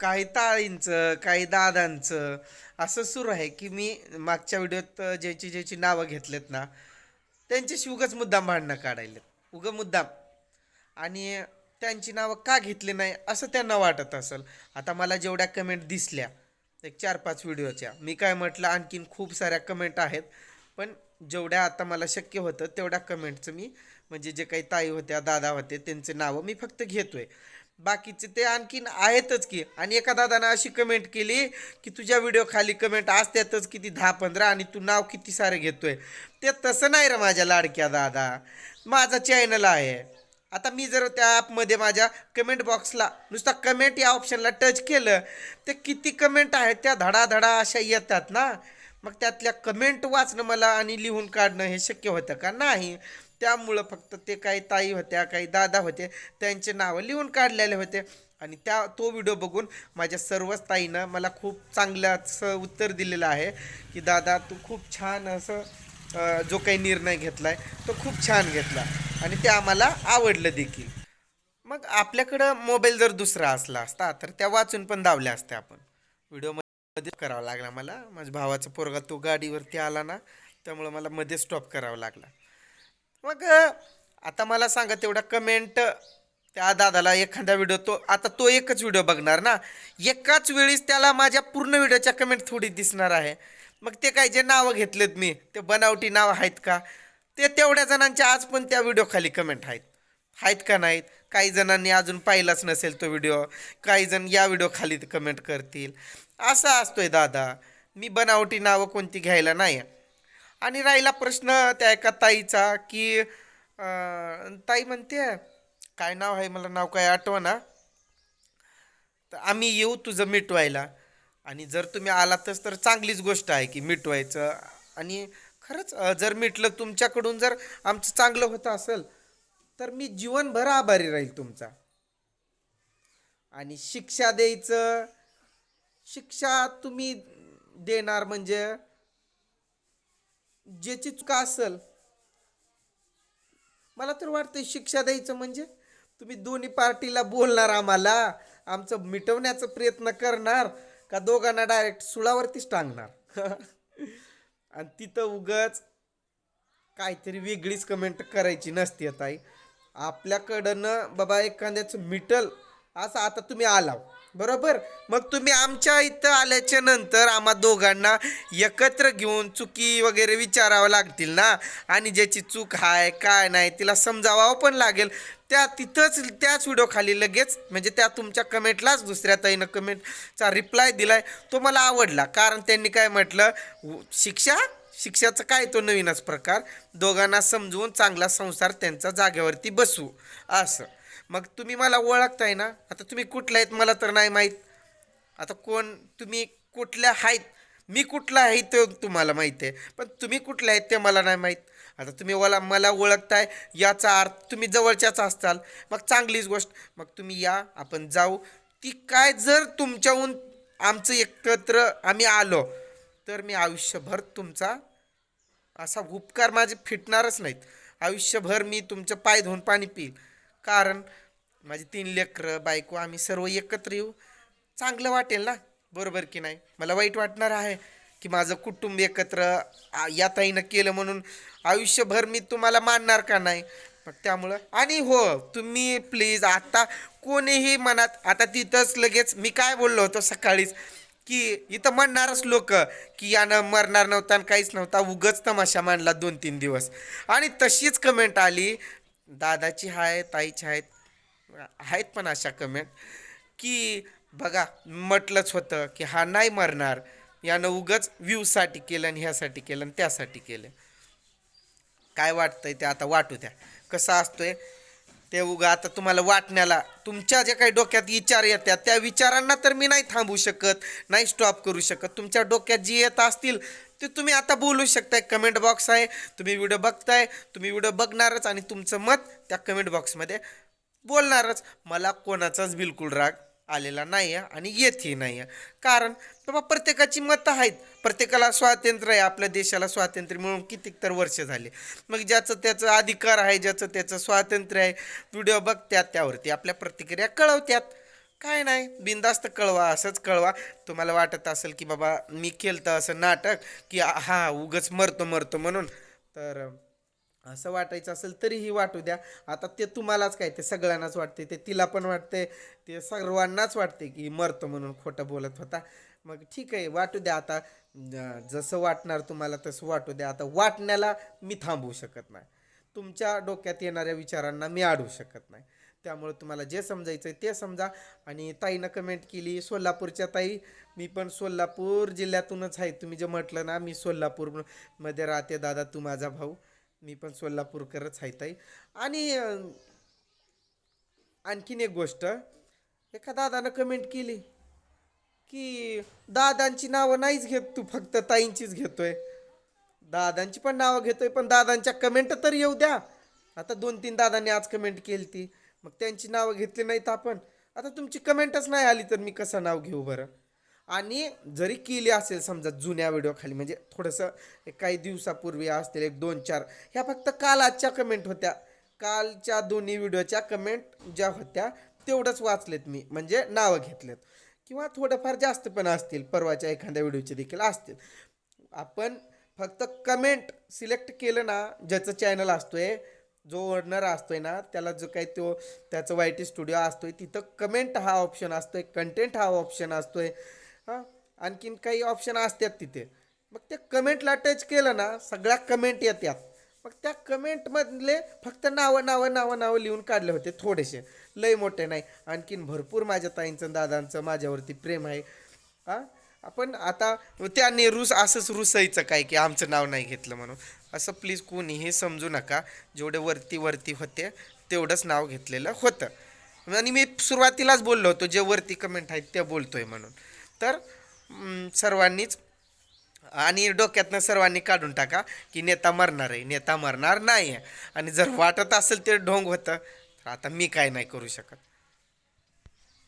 काही ताळींचं काही दादांचं असं सुरू आहे की मी मागच्या व्हिडिओत ज्याची ज्याची नावं घेतलेत ना त्यांच्याशी उगाच मुद्दाम भांडणं काढायलेत. उग मुद्दाम. आणि त्यांची नावं का घेतली नाही असं त्यांना वाटत असेल. आता मला जेवढ्या कमेंट दिसल्या एक चार पाच व्हिडिओच्या मी काय म्हटलं आणखीन खूप साऱ्या कमेंट आहेत. पण जेवढ्या आता मला शक्य होतं तेवढ्या कमेंटचं मी म्हणजे जे काही ताई होत्या दादा होते त्यांचे नावं मी फक्त घेतो आहे बाकीचे ते आणखीन आहेतच की. आणि एका दादानं अशी कमेंट केली की तुझ्या व्हिडिओ खाली कमेंट असतातच किती दहा पंधरा आणि तू नाव किती सारे घेतोय. ते तसं नाही रे माझ्या लाडक्या दादा. माझा चॅनल आहे. आता मी जर त्या ॲपमध्ये माझ्या कमेंट बॉक्सला नुसता कमेंट या ऑप्शनला टच केलं ते किती कमेंट आहेत त्या धडाधडा अशा येतात ना. मग त्यातल्या कमेंट वाचणं मला आणि लिहून काढणं हे शक्य होतं का? नाही. त्यामुळं फक्त ते काही ताई होत्या काही दादा होते त्यांचे नावं लिहून काढलेले होते. आणि त्या तो व्हिडिओ बघून माझ्या सर्वच ताईनं मला खूप चांगलं उत्तर दिलेलं आहे की दादा तू खूप छान असं जो काही निर्णय घेतला आहे तो खूप छान घेतला. आणि ते आम्हाला आवडलं देखील. मग आपल्याकडं मोबाईल जर दुसरा असला असता तर त्या वाचून पण धावल्या असत्या आपण. व्हिडिओमध्ये करावा लागला मला. माझ्या भावाचा पोरगा तो गाडीवरती आला ना त्यामुळं मला मध्ये स्टॉप करावा लागला. मग आता मला सांगा तेवढा कमेंट त्या दादाला एखादा व्हिडिओ तो आता तो एकच व्हिडिओ बघणार ना. एकाच वेळीस त्याला माझ्या पूर्ण व्हिडिओच्या कमेंट थोडी दिसणार आहे. मग ते काय जे नावं घेतलेत मी ते बनावटी नावं आहेत का? ते तेवढ्या जणांच्या आज पण त्या व्हिडिओ खाली कमेंट आहेत. आहेत का नाहीत? काही जणांनी अजून पाहिलाच नसेल तो व्हिडिओ काही जण या व्हिडिओ खाली कमेंट करतील. असा असतोय दादा. मी बनावटी नावं कोणती घ्यायला नाही आणि राहिला प्रश्न त्या एका ताईचा की ताई म्हणते काय नाव आहे? मला नाव काय आठवना. तर आम्ही येऊ तुझं मिटवायला. आणि जर तुम्ही आलातच तर चांगलीच गोष्ट आहे की मिटवायचं. आणि खरंच जर मिटलं तुमच्याकडून जर आमचं चांगलं होतं असेल तर मी जीवनभर आभारी राहील तुमचा. आणि शिक्षा द्यायचं. शिक्षा तुम्ही देणार म्हणजे ज्याची चुका असेल मला तर वाटतं शिक्षा द्यायचं म्हणजे तुम्ही दोन्ही पार्टीला बोलणार आम्हाला. आमचं मिटवण्याचा प्रयत्न करणार का दोघांना डायरेक्ट सुळावरतीच टांगणार? आणि तिथं उगच काहीतरी वेगळीच कमेंट करायची नसते ताई. आपल्याकडनं बाबा एखाद्याचं मिटल असं आता तुम्ही आलाव. बरोबर? मग तुम्ही आमच्या इथं आल्याच्यानंतर आम्हा दोघांना एकत्र घेऊन चुकी वगैरे विचारावं लागतील ना? आणि ज्याची चूक आहे काय नाही तिला समजावावं पण लागेल. त्या तिथंच त्याच व्हिडिओ खाली लगेच म्हणजे त्या तुमच्या कमेंटलाच दुसऱ्या ताईनं कमेंटचा रिप्लाय दिलाय. तो मला आवडला कारण त्यांनी काय म्हटलं शिक्षा? शिक्षाचं काय तो नवीनच प्रकार? दोघांना समजवून चांगला संसार त्यांचा जागेवरती बसू असं. मग तुम्ही मला ओळखताय ना? आता तुम्ही कुठला आहेत मला तर नाही माहीत. आता कोण तुम्ही कुठल्या आहेत मी कुठला आहे ते तुम्हाला माहीत आहे. पण तुम्ही कुठले आहेत ते मला नाही माहीत. आता तुम्ही मला मला ओळखताय याचा अर्थ तुम्ही जवळच्याच असताल. मग चांगलीच गोष्ट. मग तुम्ही या आपण जाऊ. ती काय जर तुमच्याहून आमचं एकत्र आम्ही आलो तर मी आयुष्यभर तुमचा असा उपकार माझे फिटणारच नाहीत. आयुष्यभर मी तुमचं पाय धुवून पाणी पिईल. कारण माझी तीन लेकरं बायको आम्ही सर्व एकत्र येऊ. चांगलं वाटेल ना? बरोबर की नाही? मला वाईट वाटणार आहे की माझं कुटुंब एकत्र या ताईनं केलं म्हणून आयुष्यभर मी तुम्हाला मानणार का नाही? मग त्यामुळं आणि हो तुम्ही प्लीज आता कोणीही मनात आता तिथंच लगेच मी काय बोललो होतो सकाळीच की इथं म्हणणारच लोक की यानं मरणार नव्हता आणि काहीच नव्हता. उगच तमाशा मांडला दोन तीन दिवस. आणि तशीच कमेंट आली दादाची आहे ताईची आहेत आहेत पण अशा कमेंट की बघा म्हटलंच होतं की हा नाही मरणार. यानं उगच व्ह्यूसाठी केलं आणि ह्यासाठी केलं आणि त्यासाठी केलं. काय वाटतंय ते आता वाटू द्या. कसं असतोय ते उगा आता तुम्हाला वाटण्याला तुमच्या जे काही डोक्यात विचार येतात त्या विचारांना तर मी नाही थांबू शकत नाही स्टॉप करू शकत. तुमच्या डोक्यात जी येत असतील ते तुम्ही आता बोलू शकताय. कमेंट बॉक्स आहे. तुम्ही व्हिडिओ बघताय. तुम्ही व्हिडिओ बघणारच आणि तुमचं मत त्या कमेंट बॉक्समध्ये बोलणारच. मला कोणाचाच बिलकुल राग आलेला नाही आहे आणि येतही नाही आहे कारण बाबा प्रत्येकाची मतं आहेत. प्रत्येकाला स्वातंत्र्य आहे. आपल्या देशाला स्वातंत्र्य मिळून कितीक तर वर्ष झाले. मग ज्याचं त्याचं अधिकार आहे ज्याचं त्याचं स्वातंत्र्य आहे व्हिडिओ बघत्यात त्यावरती. आपल्या प्रतिक्रिया कळवत्यात. काय नाही. बिंदास्त कळवा असंच कळवा. तुम्हाला वाटत असेल की बाबा मी केलं तर असं नाटक की हा उगच मरतो मरतो म्हणून. तर असं वाटायचं असेल तरीही वाटू द्या. आता ते तुम्हालाच काय ते सगळ्यांनाच वाटते ते तिला पण वाटते ते सर्वांनाच वाटते की मरतो म्हणून खोटं बोलत होता. मग ठीक आहे वाटू द्या आता. जसं वाटणार तुम्हाला तसं वाटू द्या. आता वाटण्याला मी थांबवू शकत नाही. तुमच्या डोक्यात येणाऱ्या विचारांना मी अडवू शकत नाही. त्यामुळे तुम्हाला जे समजायचं आहे ते समजा. आणि ताईनं कमेंट केली सोलापूरच्या ताई मी पण सोलापूर जिल्ह्यातूनच आहे. तुम्ही जे म्हटलं ना मी सोलापूरमध्ये राहते दादा तू माझा भाऊ. मी पण सोलापूरकरच आहे ताई. आणि आणखीन एक गोष्ट. एका दादानं कमेंट केली की दादांची नावं नाहीच घेत तू फक्त ताईंचीच घेतोय. दादांची पण नावं घेतोय पण दादांच्या कमेंट तर येऊ द्या. आता दोन तीन दादांनी आज कमेंट केली ती. मग त्यांची नावं घेतली नाहीत आपण. आता तुमची कमेंटच नाही आली तर मी कसं नाव घेऊ बरं? आणि जरी केली असेल समजा जुन्या व्हिडिओ खाली म्हणजे थोडंसं काही दिवसापूर्वी असतील एक दोन चार ह्या फक्त काल आजच्या कमेंट होत्या. कालच्या दोन्ही व्हिडिओच्या कमेंट ज्या होत्या तेवढंच वाचलेत मी. म्हणजे नावं घेतलेत. किंवा थोडंफार जास्त पण असतील परवाच्या एखाद्या व्हिडिओचे देखील असतील. आपण फक्त कमेंट सिलेक्ट केलं ना ज्याचं चॅनल असतोय जो ओनर असतोय ना त्याला जो काही तो त्याचं वाय टी स्टुडिओ असतोय तिथं कमेंट हा ऑप्शन असतोय कंटेंट हा ऑप्शन असतोय. हां? आणखीन काही ऑप्शन असतात तिथे. मग त्या कमेंटला टच केलं ना सगळ्या कमेंट येतात मग त्या कमेंटमधले फक्त नावं नावं नावं नावं लिहून काढले होते थोडेसे. लय मोठे नाही. आणखीन भरपूर माझ्या ताईंचं दादांचं माझ्यावरती प्रेम आहे. हां? आपण आता त्याने नेहरूस असंच रुसायचं काय की आमचं नाव नाही घेतलं म्हणून. असं प्लीज कोणीही समजू नका. जेवढे वरती वरती होते तेवढंच नाव घेतलेलं होतं. आणि मी सुरुवातीलाच बोललो होतो जे वरती कमेंट आहेत ते बोलतोय म्हणून. तर सर्वांनीच आणि डोक्यातनं सर्वांनी काढून टाका की नेता मरणार आहे नेता मरणार नाही आहे आणि जर वाटत असेल ते ढोंग होतं तर आता मी काय नाही करू शकत.